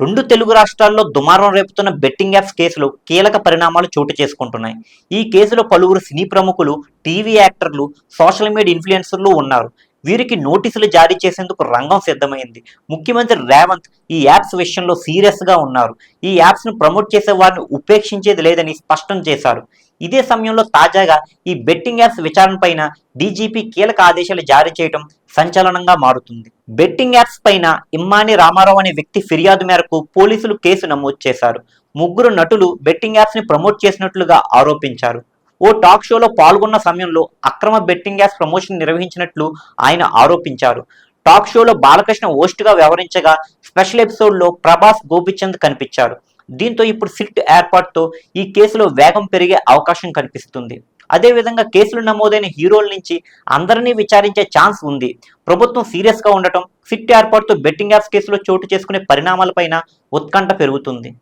రెండు తెలుగు రాష్ట్రాల్లో దుమారం రేపుతున్న బెట్టింగ్ యాప్స్ కేసులో కీలక పరిణామాలు చోటు చేసుకుంటున్నాయి. ఈ కేసులో పలువురు సినీ ప్రముఖులు టీవీ యాక్టర్లు సోషల్ మీడియా ఇన్ఫ్లుయెన్సర్లు ఉన్నారు. వీరికి నోటీసులు జారీ చేసేందుకు రంగం సిద్ధమైంది. ముఖ్యమంత్రి రేవంత్ ఈ యాప్స్ విషయంలో సీరియస్గా ఉన్నారు. ఈ యాప్స్ను ప్రమోట్ చేసే వారిని ఉపేక్షించేది లేదని స్పష్టం చేశారు. ఇదే సమయంలో తాజాగా ఈ బెట్టింగ్ యాప్స్ విచారణ పైన డీజీపీ కీలక ఆదేశాలు జారీ చేయడం సంచలనంగా మారుతుంది. బెట్టింగ్ యాప్స్ పైన ఇమ్మాని రామారావు అనే వ్యక్తి ఫిర్యాదు మేరకు పోలీసులు కేసు నమోదు చేశారు. ముగ్గురు నటులు బెట్టింగ్ యాప్స్ని ప్రమోట్ చేసినట్లుగా ఆరోపించారు. ఓ టాక్ షోలో పాల్గొన్న సమయంలో అక్రమ బెట్టింగ్ గ్యాస్ ప్రమోషన్ నిర్వహించినట్లు ఆయన ఆరోపించారు. టాక్ షోలో బాలకృష్ణ హోస్ట్గా వ్యవహరించగా స్పెషల్ ఎపిసోడ్లో ప్రభాస్ గోపిచంద్ కనిపించారు. దీంతో ఇప్పుడు సిట్ ఏర్పాటుతో ఈ కేసులో వేగం పెరిగే అవకాశం కనిపిస్తుంది. అదేవిధంగా కేసులు నమోదైన హీరోల నుంచి అందరినీ విచారించే ఛాన్స్ ఉంది. ప్రభుత్వం సీరియస్గా ఉండటం సిట్ ఏర్పాటుతో బెట్టింగ్ యాప్స్ కేసులో చోటు చేసుకునే పరిణామాలపైన ఉత్కంఠ పెరుగుతుంది.